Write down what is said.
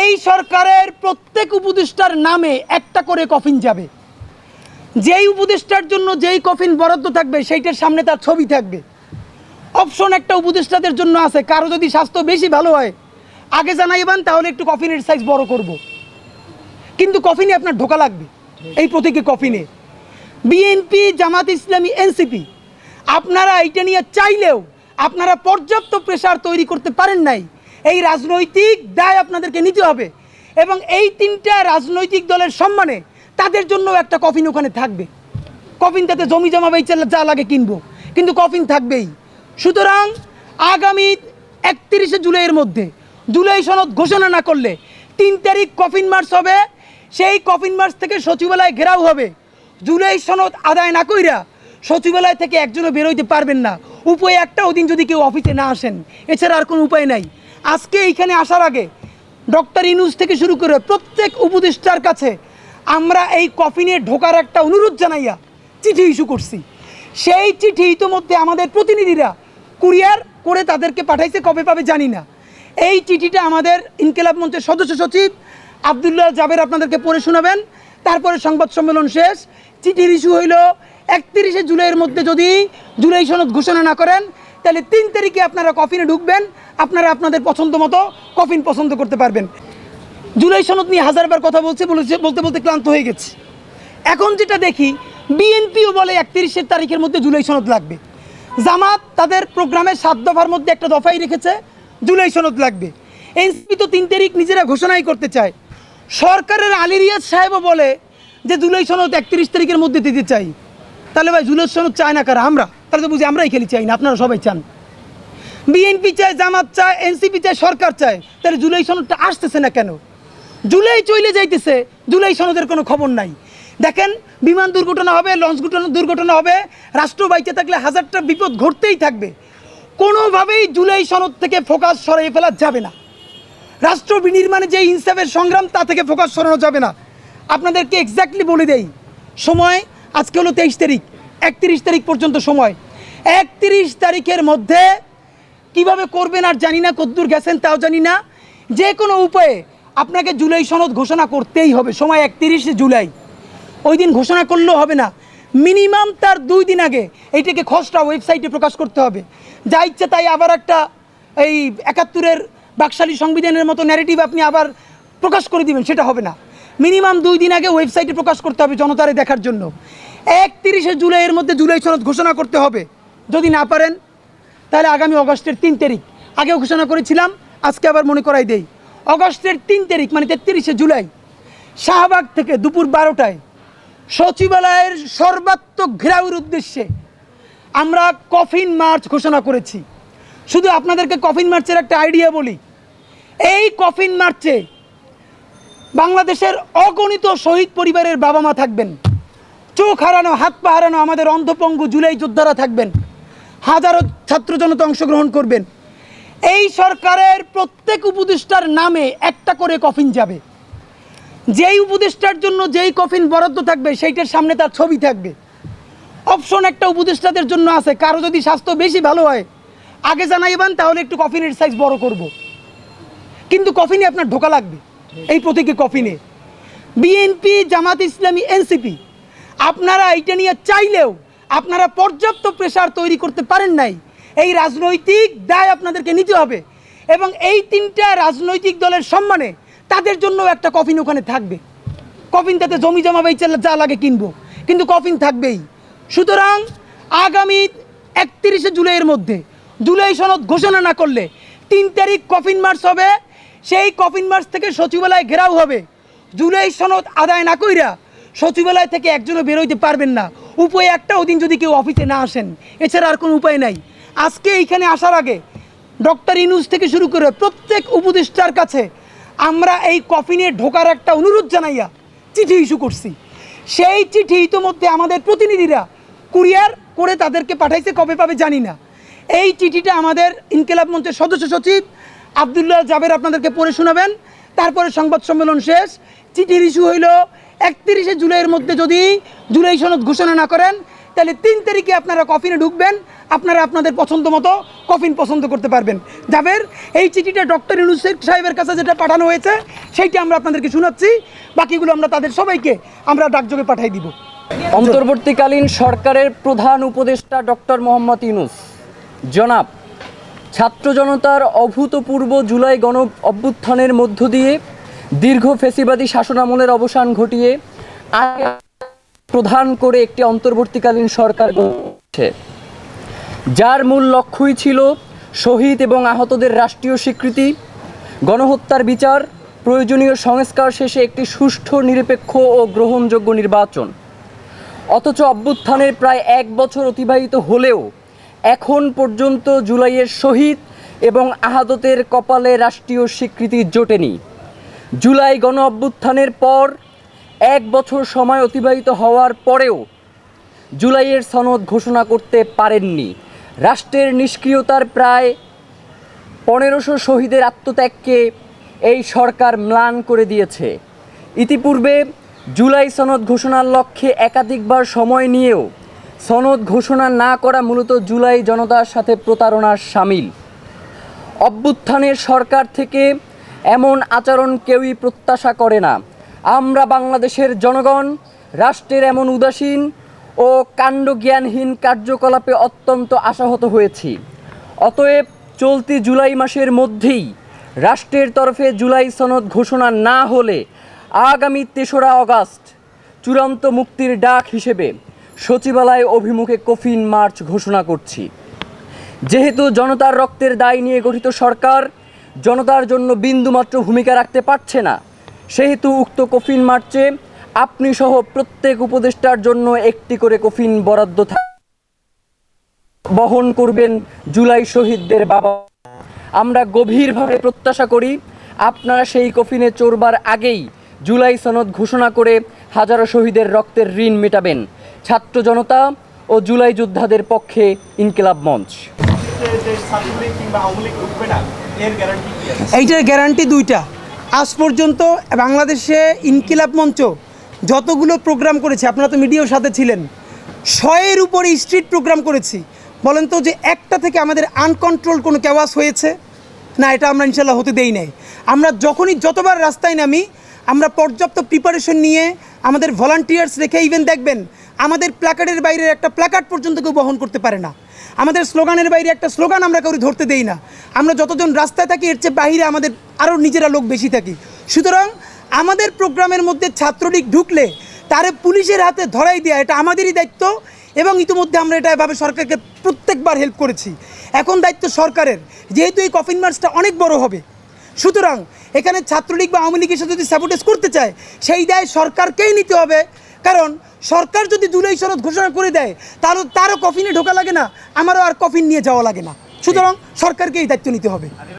এই সরকারের প্রত্যেক উপদেষ্টার নামে একটা করে কফিন যাবে। যেই উপদেষ্টার জন্য যেই কফিন বরাদ্দ থাকবে, সেইটার সামনে তার ছবি থাকবে। অপশন একটা উপদেষ্টাদের জন্য আছে। কারও যদি স্বাস্থ্য বেশি ভালো হয়, আগে জানাইবেন তাহলে একটু কফিনের সাইজ বড় করব। কিন্তু কফিনে আপনার ঢোকা লাগবে, এই প্রতীকী কফিনে। বিএনপি, জামাত ইসলামী, এনসিপি, আপনারা এইটা নিয়ে চাইলেও আপনারা পর্যাপ্ত প্রেশার তৈরি করতে পারেন নাই। এই রাজনৈতিক দায় আপনাদেরকে নিতে হবে। এবং এই তিনটা রাজনৈতিক দলের সম্মানে তাদের জন্য একটা কফিন ওখানে থাকবে। কফিন তাতে জমি জমা বেচে যা লাগে কিনবো। কিন্তু কফিন থাকবেই। সুতরাং আগামী একত্রিশে জুলাইয়ের মধ্যে জুলাই সনদ ঘোষণা না করলে তিন তারিখ কফিন মার্চ হবে। সেই কফিন মার্চ থেকে সচিবালয় ঘেরাও হবে। জুলাই সনদ আদায় না কইরা সচিবালয় থেকে একজনও বেরোইতে পারবেন না। উপায় একটা ওদিন যদি কেউ অফিসে না আসেন। এছাড়া আর কোনো উপায় নাই। আজকে এইখানে আসার আগে ডক্টর ইনুস থেকে শুরু করে প্রত্যেক উপদেষ্টার কাছে আমরা এই কফিনে ঢোকার একটা অনুরোধ জানাইয়া চিঠি ইস্যু করছি। সেই চিঠি ইতোমধ্যে আমাদের প্রতিনিধিরা কুরিয়ার করে তাদেরকে পাঠাইছে, কবে পাবে জানি না। এই চিঠিটা আমাদের ইনকেলাব মঞ্চের সদস্য সচিব আবদুল্লাহ জাবের আপনাদেরকে পড়ে শোনাবেন। তারপরে সংবাদ সম্মেলন শেষ। চিঠির ইস্যু হইল একত্রিশে জুলাইয়ের মধ্যে যদি জুলাই সনদ ঘোষণা না করেন তাহলে তিন তারিখে আপনারা কফিনে ঢুকবেন, আপনারা আপনাদের পছন্দ মতো কফিন পছন্দ করতে পারবেন। জুলাই সনদ নিয়ে হাজারবার কথা বলছে, বলেছে, বলতে বলতে ক্লান্ত হয়ে গেছে। এখন যেটা দেখি, বিএনপিও বলে একত্রিশের তারিখের মধ্যে জুলাই সনদ লাগবে। জামাত তাদের প্রোগ্রামে সাত দফার মধ্যে একটা দফাই রেখেছে, জুলাই সনদ লাগবে। এনসিপি তো তিন তারিখ নিজেরা ঘোষণাই করতে চায়। সরকারের আলী রিয়াজ সাহেবও বলে যে, জুলাই সনদ একত্রিশ তারিখের মধ্যে দিতে চাই। তাহলে ভাই, জুলাই সনদ চায় না কারা? আমরা। তাহলে তো বুঝি আমরাই খেলি চাই না, আপনারা সবাই চান। বিএনপি চায়, জামাত চায়, এনসিপি চায়, সরকার চায়, তাহলে জুলাই সনদটা আসতেছে না কেন? জুলাই চলে যাইতেছে, জুলাই সনদের কোনো খবর নাই। দেখেন, বিমান দুর্ঘটনা হবে, লঞ্চ দুর্ঘটনা হবে, রাষ্ট্র বাইচে থাকলে হাজারটা বিপদ ঘটতেই থাকবে। কোনোভাবেই জুলাই সনদ থেকে ফোকাস সরিয়ে ফেলা যাবে না। রাষ্ট্র বিনির্মাণে যে ইনসাফের সংগ্রাম, তা থেকে ফোকাস সরানো যাবে না। আপনাদেরকে এক্স্যাক্টলি বলে দেই, সময় আজকে হলো তেইশ তারিখ। একত্রিশ তারিখ পর্যন্ত সময়। একত্রিশ তারিখের মধ্যে কীভাবে করবেন আর জানি না কদ্দূর গেছেন তাও জানি না। যে কোনো উপায়ে আপনাকে জুলাই সনদ ঘোষণা করতেই হবে, সময় একত্রিশে জুলাই। ওই দিন ঘোষণা করলেও হবে না। মিনিমাম তার দুই দিন আগে এইটাকে খসড়া ওয়েবসাইটে প্রকাশ করতে হবে। যা ইচ্ছে তাই আবার একটা এই একাত্তরের বাকশালী সংবিধানের মতো ন্যারেটিভ আপনি আবার প্রকাশ করে দিবেন, সেটা হবে না। মিনিমাম দুই দিন আগে ওয়েবসাইটে প্রকাশ করতে হবে জনতারে দেখার জন্য। একত্রিশে জুলাইয়ের মধ্যে জুলাই সনদ ঘোষণা করতে হবে। যদি না পারেন, তাহলে আগামী অগস্টের তিন তারিখ। আগেও ঘোষণা করেছিলাম, আজকে আবার মনে করাই দেই। অগস্টের তিন তারিখ মানে তেত্রিশে জুলাই, শাহবাগ থেকে দুপুর বারোটায় সচিবালয়ের সর্বাত্মক ঘেরাউর উদ্দেশ্যে আমরা কফিন মার্চ ঘোষণা করেছি। শুধু আপনাদেরকে কফিন মার্চের একটা আইডিয়া বলি। এই কফিন মার্চে বাংলাদেশের অগণিত শহীদ পরিবারের বাবা মা থাকবেন। চোখ হারানো, হাত পা হারানো আমাদের অন্ধপঙ্গু জুলাই যোদ্ধারা থাকবেন। হাজারো ছাত্র জনতা অংশগ্রহণ করবেন। এই সরকারের প্রত্যেক উপদেষ্টার নামে একটা করে কফিন যাবে। যেই উপদেষ্টার জন্য যেই কফিন বরাদ্দ থাকবে, সেইটার সামনে তার ছবি থাকবে। অপশন একটা উপদেষ্টাদের জন্য আছে। কারও যদি স্বাস্থ্য বেশি ভালো হয়, আগে জানাইবেন, তাহলে একটু কফিনের সাইজ বড় করব। কিন্তু কফিনে আপনার ঢোকা লাগবে। এই প্রতীকী কফিনে বিএনপি জামাত ইসলামী এনসিপি আপনারা এইটা নিয়ে চাইলেও আপনারা পর্যাপ্ত প্রেশার তৈরি করতে পারেন নাই। এই রাজনৈতিক দায় আপনাদেরকে নিতে হবে এবং এই তিনটা রাজনৈতিক দলের সম্মানে তাদের জন্য একটা কফিন ওখানে থাকবে। কফিন তাতে জমি জমা বেচে যা লাগে কিনবো, কিন্তু কফিন থাকবেই। সুতরাং আগামী একত্রিশে জুলাইয়ের মধ্যে জুলাই সনদ ঘোষণা না করলে তিন তারিখ কফিন মার্চ হবে সেই কফিন মার্চ থেকে সচিবালয় ঘেরাও হবে। জুলাই সনদ আদায় না কইরা সচিবালয় থেকে একজনও বেরোইতে পারবেন না। উপায় একটা, ওদিন যদি কেউ অফিসে না আসেন। এছাড়া আর কোনো উপায় নাই। আজকে এইখানে আসার আগে ডক্টর ইনুস থেকে শুরু করে প্রত্যেক উপদেষ্টার কাছে আমরা এই কফিনে ঢোকার একটা অনুরোধ জানাইয়া চিঠি ইস্যু করছি। সেই চিঠি ইতোমধ্যে আমাদের প্রতিনিধিরা কুরিয়ার করে তাদেরকে পাঠাইছে, কবে পাবে জানি না। এই চিঠিটা আমাদের ইনকেলাব মঞ্চের সদস্য সচিব আবদুল্লাহ জাবের আপনাদেরকে পড়ে শোনাবেন। তারপরে সংবাদ সম্মেলন শেষ। চিঠির ইস্যু হইল, একত্রিশে জুলাইয়ের মধ্যে যদি জুলাই সনদ ঘোষণা না করেন, তাহলে তিন তারিখে আপনারা কফিনে ঢুকবেন। আপনারা আপনাদের পছন্দ মতো কফিন পছন্দ করতে পারবেন। যাবের এই চিঠিটা ডক্টর ইউনুস সাহেবের কাছে যেটা পাঠানো হয়েছে, সেইটা আমরা আপনাদেরকে শোনাচ্ছি। বাকিগুলো আমরা তাদের সবাইকে আমরা ডাকযোগে পাঠিয়ে দিব। অন্তর্বর্তীকালীন সরকারের প্রধান উপদেষ্টা ডক্টর মোহাম্মদ ইউনুস। জনাব ছাত্র জনতার অভূতপূর্ব জুলাই গণ অভ্যুত্থানের মধ্য দিয়ে দীর্ঘ ফেসিবাদী শাসনামলের অবসান ঘটিয়ে প্রধান করে একটি অন্তর্বর্তীকালীন সরকার গড়ছে যার মূল লক্ষ্যই ছিল শহীদ এবং আহতদের রাষ্ট্রীয় স্বীকৃতি, গণহত্যার বিচার, প্রয়োজনীয় সংস্কার শেষে একটি সুষ্ঠু, নিরপেক্ষ ও গ্রহণযোগ্য নির্বাচন। অথচ অভ্যুত্থানের প্রায় এক বছর অতিবাহিত হলেও এখন পর্যন্ত জুলাইয়ের শহীদ এবং আহাদতের কপালে রাষ্ট্রীয় স্বীকৃতি জোটেনি। জুলাই গণ অভ্যুত্থানের পর এক বছর সময় অতিবাহিত হওয়ার পরেও জুলাইয়ের সনদ ঘোষণা করতে পারেননি। রাষ্ট্রের নিষ্ক্রিয়তার প্রায় পনেরোশো শহীদের আত্মত্যাগকে এই সরকার ম্লান করে দিয়েছে। ইতিপূর্বে জুলাই সনদ ঘোষণার লক্ষ্যে একাধিকবার সময় নিয়েও সনদ ঘোষণা না করা মূলত জুলাই জনতার সাথে প্রতারণার সামিল। অভ্যুত্থানের সরকার থেকে এমন আচরণ কেউই প্রত্যাশা করে না। আমরা বাংলাদেশের জনগণ, রাষ্ট্রের এমন উদাসীন ও কাণ্ডজ্ঞানহীন কার্যকলাপে অত্যন্ত আশাহত হয়েছি। অতএব চলতি জুলাই মাসের মধ্যেই রাষ্ট্রের তরফে জুলাই সনদ ঘোষণা না হলে আগামী তেসরা অগাস্ট চূড়ান্ত মুক্তির ডাক হিসেবে সচিবালয় অভিমুখে কফিন মার্চ ঘোষণা করছি। যেহেতু জনতার রক্তের দায় নিয়ে গঠিত সরকার, জনতার জন্য বিন্দুমাত্র ভূমিকা রাখতে পারছে না। সেহেতু উক্ত কফিন মার্চে আপনি সহ প্রত্যেক উপদেষ্টার জন্য একটি করে কফিন বরাদ্দ থাক বহন করবেন জুলাই শহীদদের বাবা। আমরা গভীরভাবে প্রত্যাশা করি আপনারা সেই কফিনে চড়বার আগেই জুলাই সনদ ঘোষণা করে হাজারো শহীদের রক্তের ঋণ মেটাবেন। ছাত্র জনতা ও জুলাই যোদ্ধাদের পক্ষে ইনকিলাব মঞ্চ। এইটার গ্যারান্টি দুইটা। আজ পর্যন্ত বাংলাদেশে ইনকিলাব মঞ্চ যতগুলো প্রোগ্রাম করেছে, আপনারা তো মিডিয়ার সাথে ছিলেন, শয়ের উপরে স্ট্রিট প্রোগ্রাম করেছি। বলেন তো যে একটা থেকে আমাদের আনকন্ট্রোল কোনো ক্যাওয়াস হয়েছে? না, এটা আমরা ইনশাল্লাহ হতে দেই নাই। আমরা যখনই যতবার রাস্তায় নামি, আমরা পর্যাপ্ত প্রিপারেশন নিয়ে আমাদের ভলান্টিয়ার্স রেখে ইভেন দেখবেন আমাদের প্ল্যাকার্ডের বাইরে একটা প্ল্যাকার্ড পর্যন্ত কেউ বহন করতে পারে না। আমাদের স্লোগানের বাইরে একটা স্লোগান আমরা কাউরি ধরতে দেই না। আমরা যতজন রাস্তায় থাকি, এর চেয়ে বাইরে আমাদের আরও নিজেরা লোক বেশি থাকি। সুতরাং আমাদের প্রোগ্রামের মধ্যে ছাত্রলীগ ঢুকলে তারে পুলিশের হাতে ধরাই দেওয়া এটা আমাদেরই দায়িত্ব এবং ইতিমধ্যে আমরা এটা এভাবে সরকারকে প্রত্যেকবার হেল্প করেছি। এখন দায়িত্ব সরকারের, যেহেতু এই কফিন মার্চটা অনেক বড় হবে। সুতরাং এখানে ছাত্রলীগ বা আওয়ামী লীগের সাথে যদি সাপোর্টেজ করতে চায়, সেই দায় সরকারকেই নিতে হবে। কারণ সরকার যদি জুলাই শরৎ ঘোষণা করে দেয় তার তারও কফিনে ঢোকা লাগে না, আমারও আর কফিন নিয়ে যাওয়া লাগে না। সুতরাং সরকারকে এই দায়িত্ব নিতে হবে।